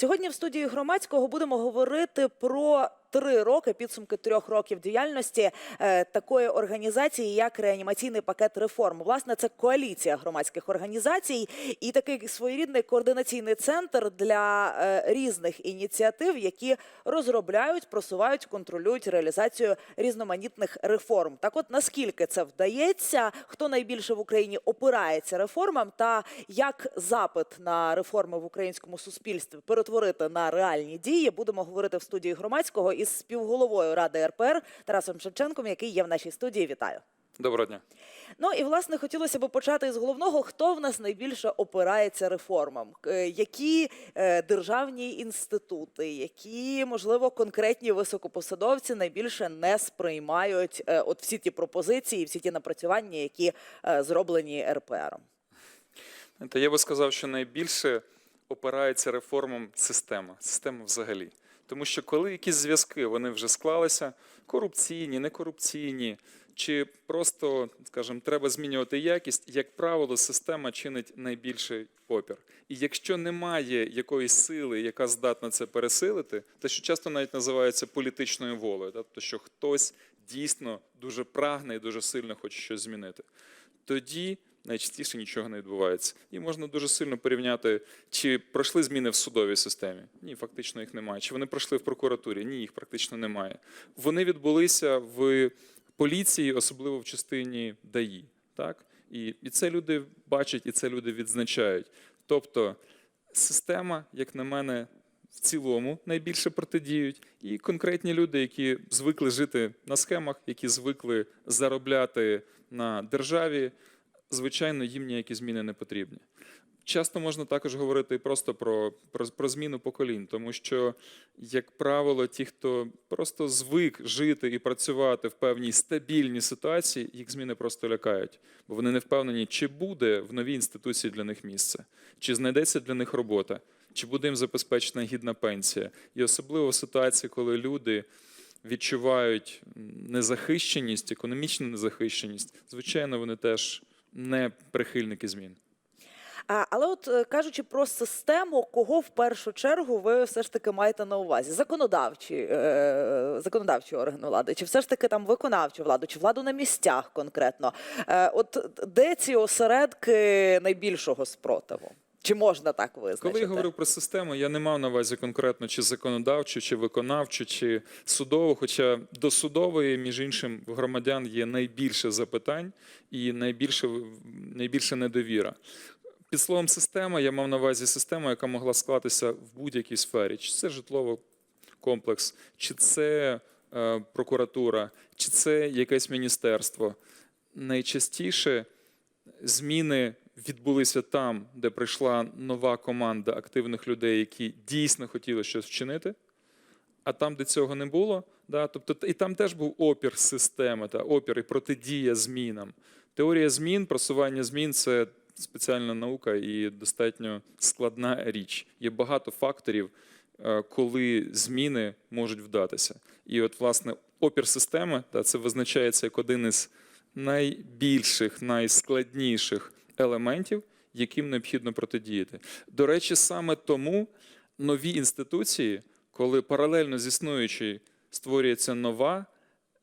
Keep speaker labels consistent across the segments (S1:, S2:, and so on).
S1: Сьогодні в студії громадського будемо говорити про три роки підсумки трьох років діяльності е, такої організації, як реанімаційний пакет реформ. Власне, це коаліція громадських організацій і такий своєрідний координаційний центр для е, різних ініціатив, які розробляють, просувають, контролюють реалізацію різноманітних реформ. Так, от наскільки це вдається, хто найбільше в Україні опирається реформам, та як запит на реформи в українському суспільстві перетворити на реальні дії, будемо говорити в студії громадського із співголовою ради РПР Тарасом Шевченком, який є в нашій студії. Вітаю.
S2: Доброго дня.
S1: Ну і власне хотілося б почати із головного: хто в нас найбільше опирається реформам? Які е, державні інститути, які можливо конкретні високопосадовці найбільше не сприймають е, от всі ті пропозиції, всі ті напрацювання, які е, зроблені РПРом?
S2: Та я би сказав, що найбільше опирається реформам система, система взагалі. Тому що коли якісь зв'язки вони вже склалися, корупційні, некорупційні, чи просто, скажімо, треба змінювати якість, як правило, система чинить найбільший опір. І якщо немає якоїсь сили, яка здатна це пересилити, те, що часто навіть називається політичною волею, тобто, що хтось дійсно дуже прагне і дуже сильно хоче щось змінити, тоді найчастіше нічого не відбувається. І можна дуже сильно порівняти, чи пройшли зміни в судовій системі. Ні, фактично їх немає. Чи вони пройшли в прокуратурі? Ні, їх практично немає. Вони відбулися в поліції, особливо в частині ДАІ. Так? І, і це люди бачать, і це люди відзначають. Тобто система, як на мене, в цілому найбільше протидіють, і конкретні люди, які звикли жити на схемах, які звикли заробляти на державі, звичайно, їм ніякі зміни не потрібні. Часто можна також говорити просто про, про, про зміну поколінь, тому що, як правило, ті, хто просто звик жити і працювати в певній стабільній ситуації, їх зміни просто лякають, бо вони не впевнені, чи буде в новій інституції для них місце, чи знайдеться для них робота, чи буде їм забезпечена гідна пенсія. І особливо в ситуації, коли люди відчувають незахищеність, економічну незахищеність, звичайно, вони теж не прихильники змін.
S1: А, але, от е, кажучи про систему, кого в першу чергу ви все ж таки маєте на увазі? Законодавчі, е, законодавчі органи влади, чи все ж таки там виконавчу владу, чи владу на місцях конкретно? Е, от де ці осередки найбільшого спротиву? Чи можна так визначити?
S2: Коли я говорю про систему, я не мав на увазі конкретно чи законодавчу, чи виконавчу, чи судову. Хоча до судової, між іншим, в громадян є найбільше запитань і найбільше, найбільше недовіра. Під словом система я мав на увазі систему, яка могла склатися в будь-якій сфері, чи це житловий комплекс, чи це е, прокуратура, чи це якесь міністерство. Найчастіше зміни відбулися там, де прийшла нова команда активних людей, які дійсно хотіли щось вчинити. А там, де цього не було, да, тобто і там теж був опір системи, та опір і протидія змінам. Теорія змін, просування змін це спеціальна наука і достатньо складна річ. Є багато факторів, е, коли зміни можуть вдатися. І от, власне, опір системи та, це визначається як один із найбільших, найскладніших елементів, яким необхідно протидіяти. До речі, саме тому нові інституції, коли паралельно з існуючою створюється нова,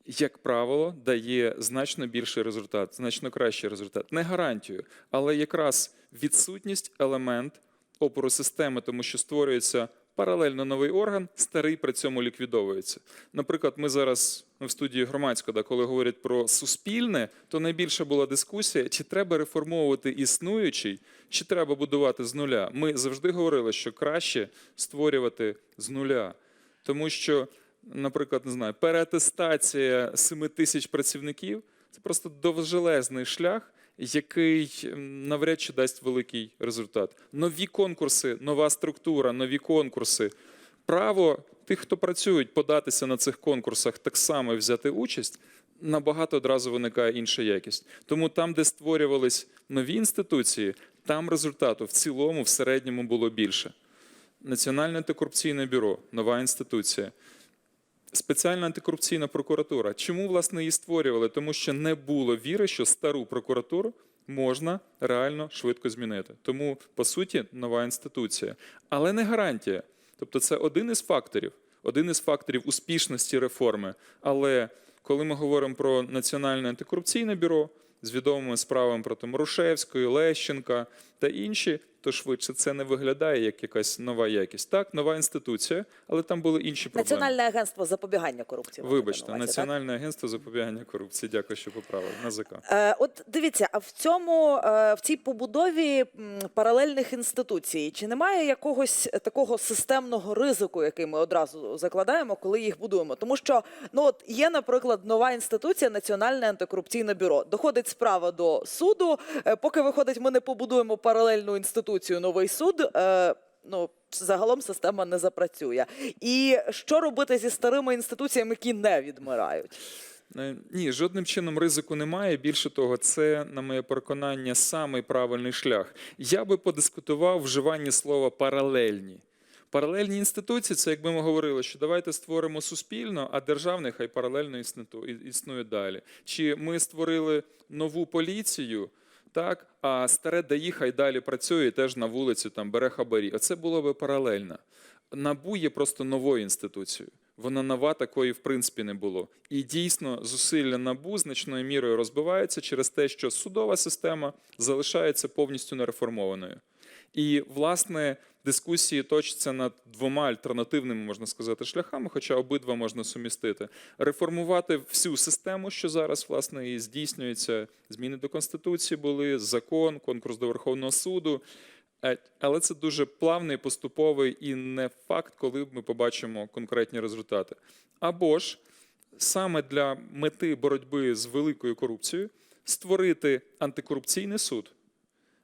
S2: як правило, дає значно більший результат, значно кращий результат. Не гарантію, але якраз відсутність елемент опору системи, тому що створюється паралельно новий орган, старий при цьому ліквідовується. Наприклад, ми зараз в студії громадського, коли говорять про суспільне, то найбільша була дискусія, чи треба реформовувати існуючий, чи треба будувати з нуля. Ми завжди говорили, що краще створювати з нуля, тому що наприклад, не знаю, переатестація 7 тисяч працівників це просто довжелезний шлях, який навряд чи дасть великий результат. Нові конкурси, нова структура, нові конкурси. Право тих, хто працюють, податися на цих конкурсах, так само взяти участь. Набагато одразу виникає інша якість. Тому там, де створювались нові інституції, там результату в цілому, в середньому було більше. Національне антикорупційне бюро, нова інституція. Спеціальна антикорупційна прокуратура. Чому власне її створювали? Тому що не було віри, що стару прокуратуру можна реально швидко змінити. Тому, по суті, нова інституція. Але не гарантія. Тобто, це один із факторів, один із факторів успішності реформи. Але коли ми говоримо про Національне антикорупційне бюро з відомими справами проти Морошевської, Лещенка та інші, то швидше це не виглядає як якась нова якість. Так, нова інституція, але там були інші проблеми.
S1: Національне агентство запобігання корупції.
S2: Вибачте,
S1: увазі, так?
S2: Національне агентство запобігання корупції. Дякую, що поправили. НАЗК.
S1: Е, от дивіться, а в цьому е, в цій побудові паралельних інституцій чи немає якогось такого системного ризику, який ми одразу закладаємо, коли їх будуємо? Тому що ну от є, наприклад, нова інституція Національне антикорупційне бюро. Доходить справа до суду. е, Поки виходить, ми не побудуємо паралельну інституцію, новий суд. е, Ну, загалом система не запрацює. І що робити зі старими інституціями, які не відмирають?
S2: Е, Ні, жодним чином ризику немає. Більше того, це, на моє переконання, самий правильний шлях. Я би подискутував вживання слова паралельні. Паралельні інституції це якби ми говорили, що давайте створимо суспільно, а державний хай паралельно існує далі. Чи ми створили нову поліцію, так, а старе ДАІ хай далі працює теж на вулиці там бере хабарі. Оце було би паралельно. НАБУ є просто новою інституцією. Вона нова, такої в принципі не було. І дійсно зусилля НАБУ значною мірою розбиваються через те, що судова система залишається повністю нереформованою. І, власне, дискусії точаться над двома альтернативними, можна сказати, шляхами, хоча обидва можна сумістити. Реформувати всю систему, що зараз, власне, і здійснюється. Зміни до Конституції були, закон, конкурс до Верховного суду. Е, Але це дуже плавний, поступовий і не факт, коли ми побачимо конкретні результати. Або ж саме для мети боротьби з великою корупцією створити антикорупційний суд,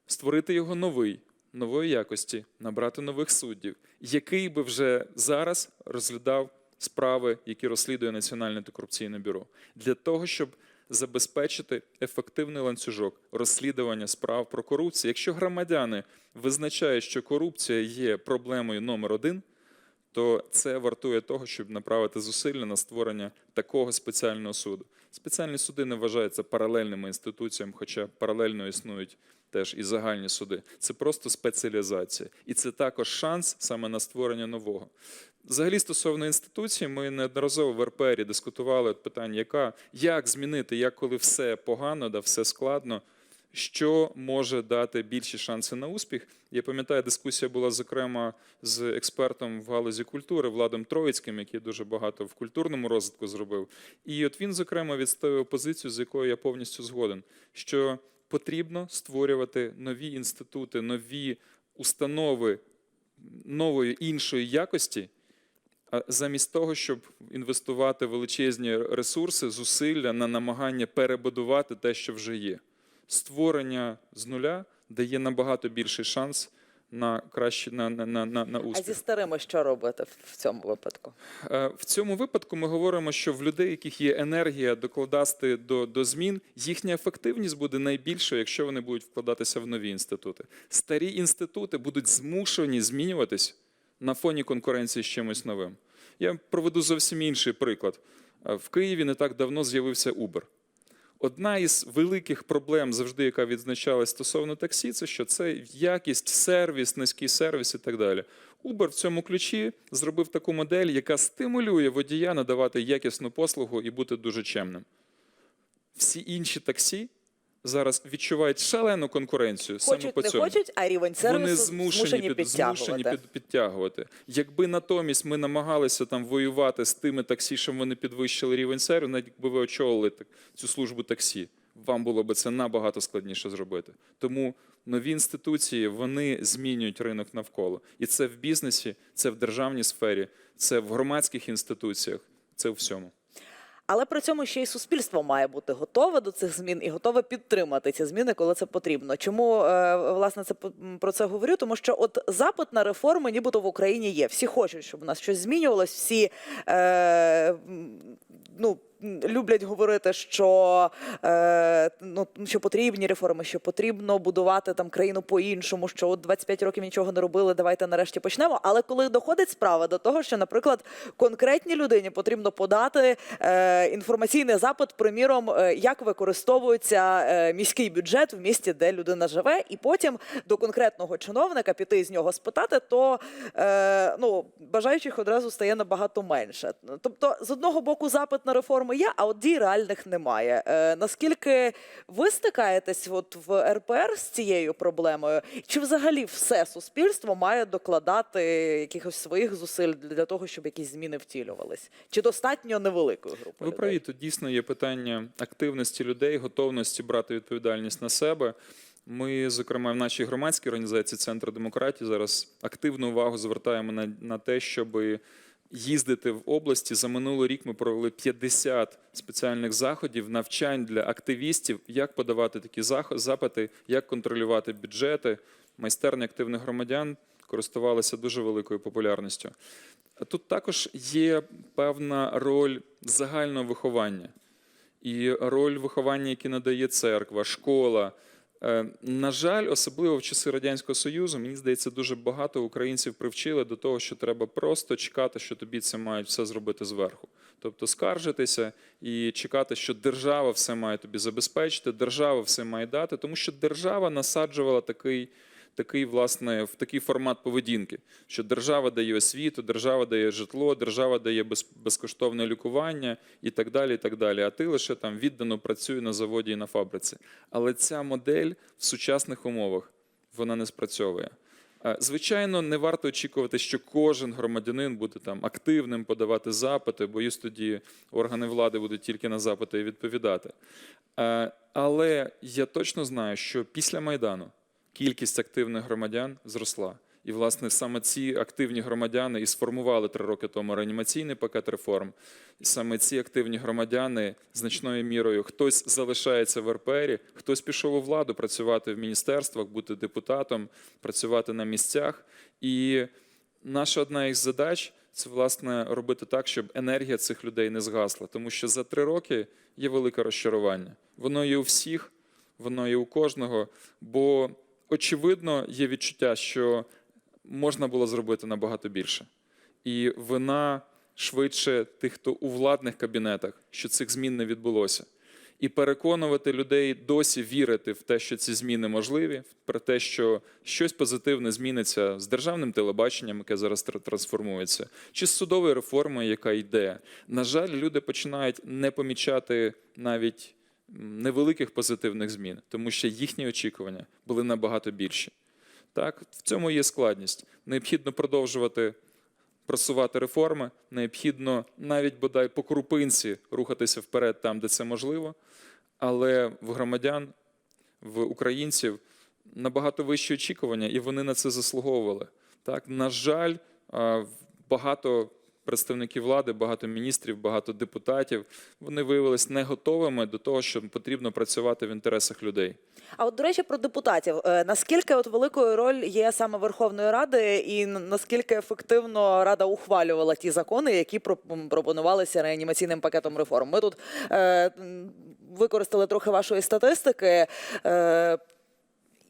S2: створити його новий, нової якості, набрати нових суддів, який би вже зараз розглядав справи, які розслідує Національне антикорупційне бюро, для того, щоб забезпечити ефективний ланцюжок розслідування справ про корупцію. Якщо громадяни визначають, що корупція є проблемою номер один, то це вартує того, щоб направити зусилля на створення такого спеціального суду. Спеціальні суди не вважаються паралельними інституціями, хоча паралельно існують теж і загальні суди. Це просто спеціалізація. І це також шанс саме на створення нового. Взагалі, стосовно інституції, ми неодноразово в РПРі дискутували питання, яка, як змінити, як коли все погано, да, все складно, що може дати більші шанси на успіх. Я пам'ятаю, дискусія була зокрема з експертом в галузі культури Владом Троїцьким, який дуже багато в культурному розвитку зробив. І от він, зокрема, відстоював позицію, з якою я повністю згоден, що потрібно створювати нові інститути, нові установи нової іншої якості. а Замість того, щоб інвестувати величезні ресурси, зусилля на намагання перебудувати те, що вже є створення з нуля дає набагато більший шанс на краще на, на, на, на, на
S1: А зі старими що робити в- в цьому випадку?
S2: Е, В цьому випадку ми говоримо, що в людей, яких є енергія докладати до, до змін, їхня ефективність буде найбільшою, якщо вони будуть вкладатися в нові інститути. Старі інститути будуть змушені змінюватись на фоні конкуренції з чимось новим. Я проведу зовсім інший приклад. Е, В Києві не так давно з'явився Uber. Одна із великих проблем, завжди, яка відзначалась стосовно таксі, це що це якість, сервіс, низький сервіс і так далі. Uber в цьому ключі зробив таку модель, яка стимулює водія надавати якісну послугу і бути дуже чемним. Всі інші таксі зараз відчувають шалену конкуренцію саме по
S1: не
S2: цьому.
S1: хочуть, а рівень сервісу
S2: Вони змушені, під,
S1: підтягувати.
S2: змушені під, підтягувати. Якби натомість ми намагалися там воювати з тими таксі, щоб вони підвищили рівень сервісу, навіть якби ви очолили так- цю службу таксі, вам було б це набагато складніше зробити. Тому нові інституції вони змінюють ринок навколо. І це в бізнесі, це в державній сфері, це в громадських інституціях, це у всьому.
S1: Але при цьому ще й суспільство має бути готове до цих змін і готове підтримати ці зміни, коли це потрібно. Чому е, власне це про це говорю? Тому що от запит на реформи, нібито в Україні є. Всі хочуть, щоб у нас щось змінювалось, всі е, ну. Люблять говорити, що, е, ну, що потрібні реформи, що потрібно будувати там країну по-іншому, що от 25 років нічого не робили, давайте нарешті почнемо. Але коли доходить справа до того, що, наприклад, конкретній людині потрібно подати е, інформаційний запит, приміром, е, як використовується е, міський бюджет в місті, де людина живе, і потім до конкретного чиновника піти з нього спитати, то е, ну, бажаючих одразу стає набагато менше. Тобто, з одного боку, запит на реформи є, а от дій реальних немає. Е, наскільки ви стикаєтесь от в РПР з цією проблемою? Чи взагалі все суспільство має докладати якихось своїх зусиль для того, щоб якісь зміни втілювались? Чи достатньо невеликої групи?
S2: Ви
S1: людей?
S2: праві, тут дійсно є питання активності людей, готовності брати відповідальність на себе. Ми, зокрема, в нашій громадській організації Центр демократії зараз активну увагу звертаємо на, на те, щоб їздити в області. За минулий рік ми провели 50 спеціальних заходів, навчань для активістів, як подавати такі запити, як контролювати бюджети. Майстерні активних громадян користувалися дуже великою популярністю. Тут також є певна роль загального виховання і роль виховання, яке надає церква, школа. Е, На жаль, особливо в часи Радянського Союзу, мені здається, дуже багато українців привчили до того, що треба просто чекати, що тобі це мають все зробити зверху. Тобто скаржитися і чекати, що держава все має тобі забезпечити, держава все має дати, тому що держава насаджувала такий такий, власне, в такий формат поведінки, що держава дає освіту, держава дає житло, держава дає без, безкоштовне лікування і так далі. і так далі. А ти лише там віддано працює на заводі і на фабриці. Але ця модель в сучасних умовах вона не спрацьовує. Звичайно, не варто очікувати, що кожен громадянин буде там активним подавати запити, боюсь, тоді органи влади будуть тільки на запити відповідати. Але я точно знаю, що після Майдану кількість активних громадян зросла. І, власне, саме ці активні громадяни і сформували три роки тому реанімаційний пакет реформ. І саме ці активні громадяни значною мірою хтось залишається в РПРі, хтось пішов у владу працювати в міністерствах, бути депутатом, працювати на місцях. І наша одна із задач це власне робити так, щоб енергія цих людей не згасла. Тому що за три роки є велике розчарування. Воно є у всіх, воно є у кожного. Бо очевидно є відчуття, що можна було зробити набагато більше. І вина швидше тих, хто у владних кабінетах, що цих змін не відбулося. І переконувати людей досі вірити в те, що ці зміни можливі, про те, що щось позитивне зміниться з державним телебаченням, яке зараз трансформується, чи з судовою реформою, яка йде. На жаль, люди починають не помічати навіть невеликих позитивних змін, тому що їхні очікування були набагато більші. Так, в цьому є складність. Необхідно продовжувати просувати реформи, необхідно навіть бодай по крупинці рухатися вперед там, де це можливо. Але в громадян, в українців набагато вищі очікування, і вони на це заслуговували. Так, на жаль, багато представників влади, багато міністрів, багато депутатів вони виявилися не готовими до того, що потрібно працювати в інтересах людей.
S1: А от до речі, про депутатів. Е, Наскільки от великою роль є саме Верховної Ради, і наскільки ефективно Рада ухвалювала ті закони, які про- пропонувалися реанімаційним пакетом реформ? Ми тут е, використали трохи вашої статистики. Е,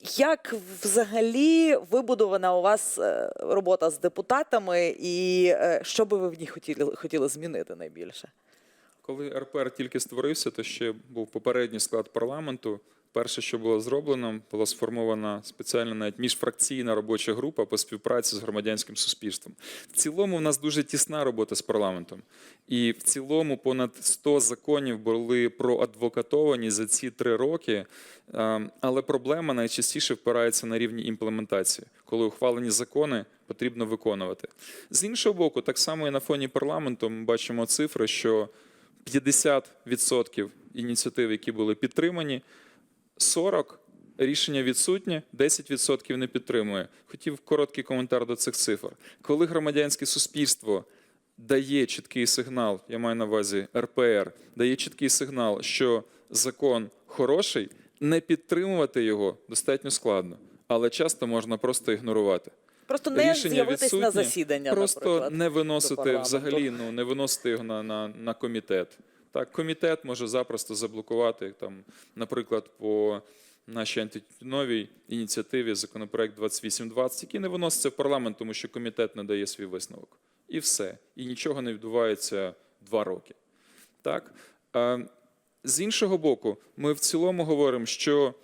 S1: як взагалі вибудована у вас е, робота з депутатами, і е, що би ви в ній хотіли, хотіли змінити найбільше?
S2: Коли РПР тільки створився, то ще був попередній склад парламенту. Перше, що було зроблено, була сформована спеціальна навіть міжфракційна робоча група по співпраці з громадянським суспільством. В цілому, в нас дуже тісна робота з парламентом, і в цілому понад 100 законів були проадвокатовані за ці три роки. Е, Але проблема найчастіше впирається на рівні імплементації, коли ухвалені закони потрібно виконувати. З іншого боку, так само і на фоні парламенту ми бачимо цифри, що 50% ініціатив, які були підтримані, 40 рішення відсутні, 10% не підтримує. Хотів короткий коментар до цих цифр. Коли громадянське суспільство дає чіткий сигнал, я маю на увазі РПР, дає чіткий сигнал, що закон хороший, не підтримувати його достатньо складно, але часто можна просто ігнорувати.
S1: Просто не
S2: Рішення
S1: з'явитись на засідання,
S2: Просто
S1: наприклад.
S2: не виносити взагалі, ну не виносити його на, на, на комітет. Так, комітет може запросто заблокувати там, наприклад, по нашій антитютюновій ініціативі законопроект 2820, який не виноситься в парламент, тому що комітет не дає свій висновок. І все. І нічого не відбувається два роки. Так? Е, З іншого боку, ми в цілому говоримо, що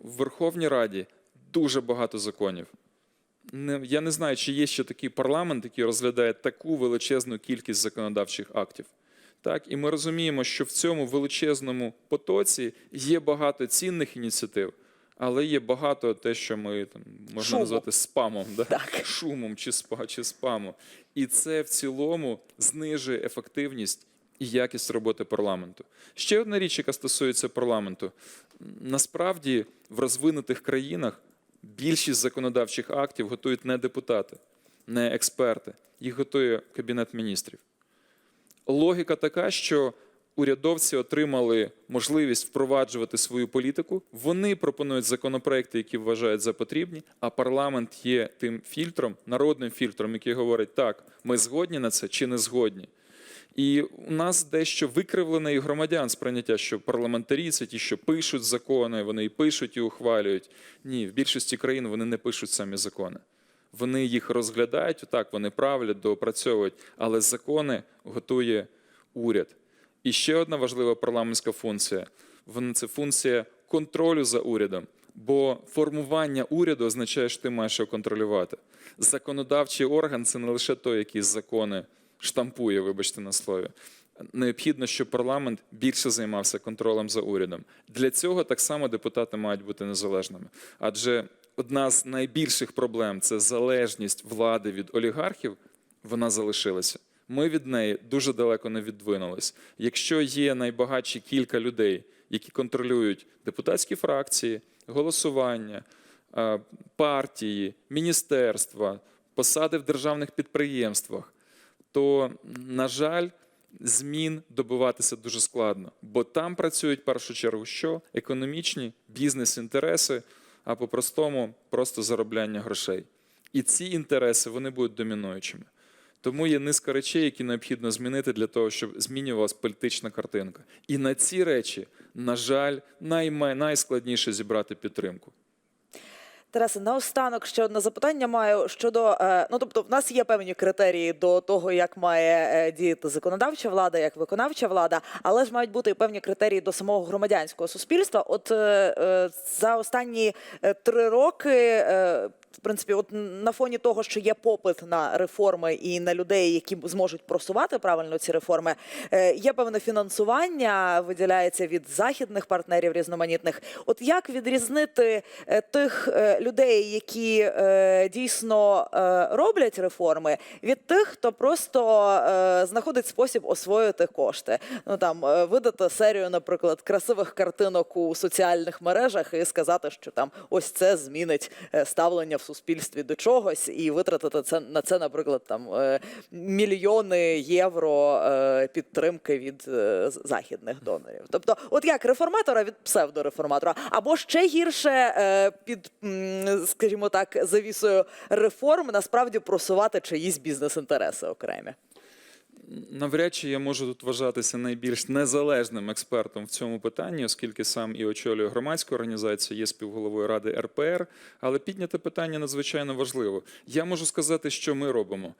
S2: в Верховній Раді дуже багато законів. Я не знаю, чи є ще такий парламент, який розглядає таку величезну кількість законодавчих актів. Так, і ми розуміємо, що в цьому величезному потоці є багато цінних ініціатив, але є багато те, що ми там можна
S1: Шуму.
S2: назвати спамом, да?
S1: Так.
S2: шумом чи, спа, чи спамом. І це в цілому знижує ефективність і якість роботи парламенту. Ще одна річ, яка стосується парламенту. Насправді в розвинутих країнах більшість законодавчих актів готують не депутати, не експерти, їх готує Кабінет міністрів. Логіка така, що урядовці отримали можливість впроваджувати свою політику. Вони пропонують законопроекти, які вважають за потрібні, а парламент є тим фільтром, народним фільтром, який говорить, так, ми згодні на це чи не згодні. І у нас дещо викривлене і громадян сприйняття, що парламентарі це ті, що пишуть закони, вони і пишуть, і ухвалюють. Ні, в більшості країн вони не пишуть самі закони. Вони їх розглядають, так, вони правлять, доопрацьовують, але закони готує уряд. І ще одна важлива парламентська функція це функція контролю за урядом. Бо формування уряду означає, що ти маєш його контролювати. Законодавчий орган це не лише той, який закони штампує, вибачте на слові. Необхідно, щоб парламент більше займався контролем за урядом. Для цього так само депутати мають бути незалежними. Адже одна з найбільших проблем це залежність влади від олігархів. Вона залишилася. Ми від неї дуже далеко не віддвинулись. Якщо є найбагатші кілька людей, які контролюють депутатські фракції, голосування, е, партії, міністерства, посади в державних підприємствах, то, на жаль, змін добиватися дуже складно, бо там працюють в першу чергу що? Економічні бізнес-інтереси, а по-простому просто заробляння грошей. І ці інтереси вони будуть домінуючими. Тому є низка речей, які необхідно змінити для того, щоб змінювалася політична картинка. І на ці речі, на жаль, найскладніше зібрати підтримку.
S1: Тарасе, наостанок ще одне запитання маю щодо е, ну тобто, в нас є певні критерії до того, як має е, діяти законодавча влада, як виконавча влада, але ж мають бути і певні критерії до самого громадянського суспільства. От е, за останні три роки. В принципі, от на фоні того, що є попит на реформи і на людей, які зможуть просувати правильно ці реформи, є певне фінансування, виділяється від західних партнерів різноманітних. От як відрізнити тих людей, які е, дійсно е, роблять реформи, від тих, хто просто е, знаходить спосіб освоїти кошти? Ну там е, видати серію, наприклад, красивих картинок у соціальних мережах і сказати, що там ось це змінить е, ставлення в суспільстві до чогось, і витратити це на це, наприклад, там е, мільйони євро е, підтримки від е, західних донорів. Тобто, от як реформатора від псевдореформатора, або ще гірше е, під, скажімо так, завісою реформ насправді просувати чиїсь бізнес-інтереси окремі.
S2: Навряд чи я можу тут вважатися найбільш незалежним експертом в цьому питанні, оскільки сам і очолюю громадську організацію, є співголовою ради РПР. Але підняте питання надзвичайно важливо. Я можу сказати, що ми робимо.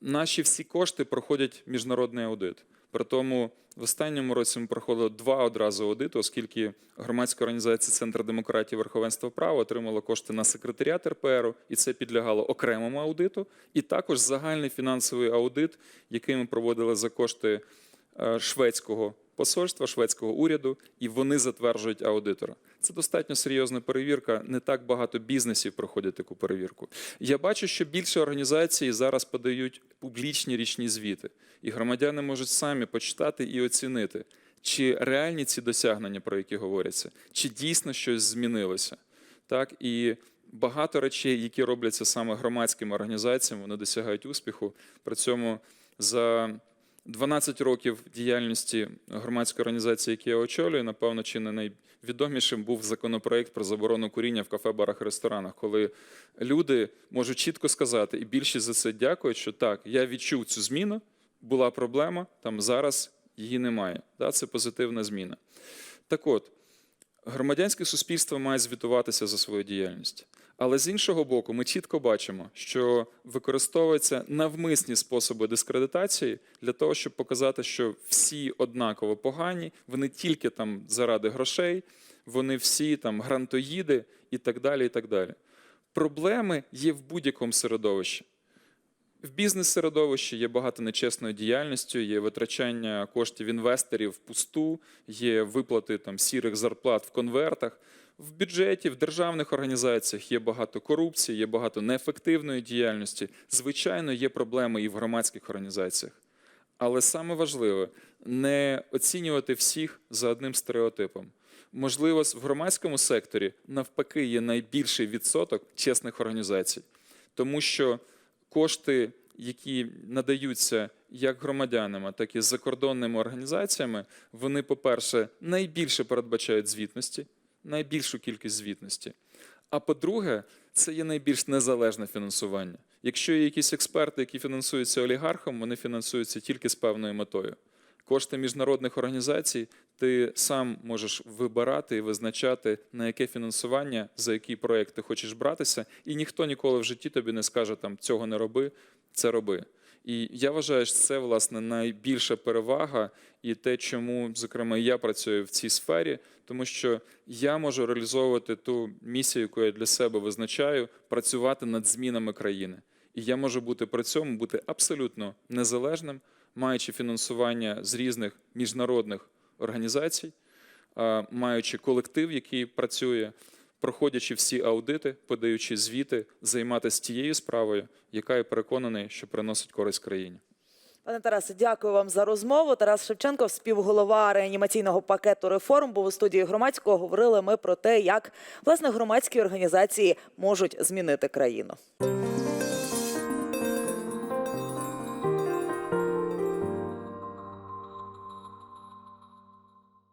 S2: Наші всі кошти проходять міжнародний аудит. При тому в останньому році ми проходили два одразу аудиту, оскільки громадська організація Центр демократії верховенства права отримала кошти на секретаріат РПРу, і це підлягало окремому аудиту, і також загальний фінансовий аудит, який ми проводили за кошти е, шведського посольства, шведського уряду, і вони затверджують аудитора. Це достатньо серйозна перевірка. Не так багато бізнесів проходять таку перевірку. Я бачу, що більше організацій зараз подають публічні річні звіти, і громадяни можуть самі почитати і оцінити, чи реальні ці досягнення, про які говоряться, чи дійсно щось змінилося. Так і багато речей, які робляться саме громадськими організаціями, вони досягають успіху. При цьому за 12 років діяльності громадської організації, які я очолюю, напевно, чи не найвідомішим був законопроект про заборону куріння в кафе, барах, ресторанах, коли люди можуть чітко сказати, і більшість за це дякують, що так, я відчув цю зміну, була проблема, там зараз її немає. Це позитивна зміна. Так от, громадянське суспільство має звітуватися за свою діяльність. Але з іншого боку, ми чітко бачимо, що використовуються навмисні способи дискредитації для того, щоб показати, що всі однаково погані, вони тільки там заради грошей, вони всі там грантоїди і так далі. І так далі. Проблеми є в будь-якому середовищі. В бізнес-середовищі є багато нечесної діяльності, є витрачання коштів інвесторів впусту, є виплати там сірих зарплат в конвертах. В бюджеті, в державних організаціях є багато корупції, є багато неефективної діяльності. Звичайно, є проблеми і в громадських організаціях. Але саме важливе не оцінювати всіх за одним стереотипом. Можливо, в громадському секторі навпаки є найбільший відсоток чесних організацій, тому що кошти, які надаються як громадянами, так і закордонними організаціями, вони, по-перше, найбільше передбачають звітності, найбільшу кількість звітності. А по-друге, це є найбільш незалежне фінансування. Якщо є якісь експерти, які фінансуються олігархом, вони фінансуються тільки з певною метою. Кошти міжнародних організацій ти сам можеш вибирати і визначати, на яке фінансування, за який проєкт ти хочеш братися, і ніхто ніколи в житті тобі не скаже там цього не роби, це роби. І я вважаю, що це власне найбільша перевага і те, чому, зокрема, я працюю в цій сфері, тому що я можу реалізовувати ту місію, яку я для себе визначаю, працювати над змінами країни. І я можу бути при цьому бути абсолютно незалежним, маючи фінансування з різних міжнародних організацій, маючи колектив, який працює, проходячи всі аудити, подаючи звіти, займатися тією справою, яка я переконаний, що приносить користь країні.
S1: Пане Тарасе, дякую вам за розмову. Тарас Шевченко, співголова реанімаційного пакету реформ, був у студії громадського. Говорили ми про те, як власне громадські організації можуть змінити країну.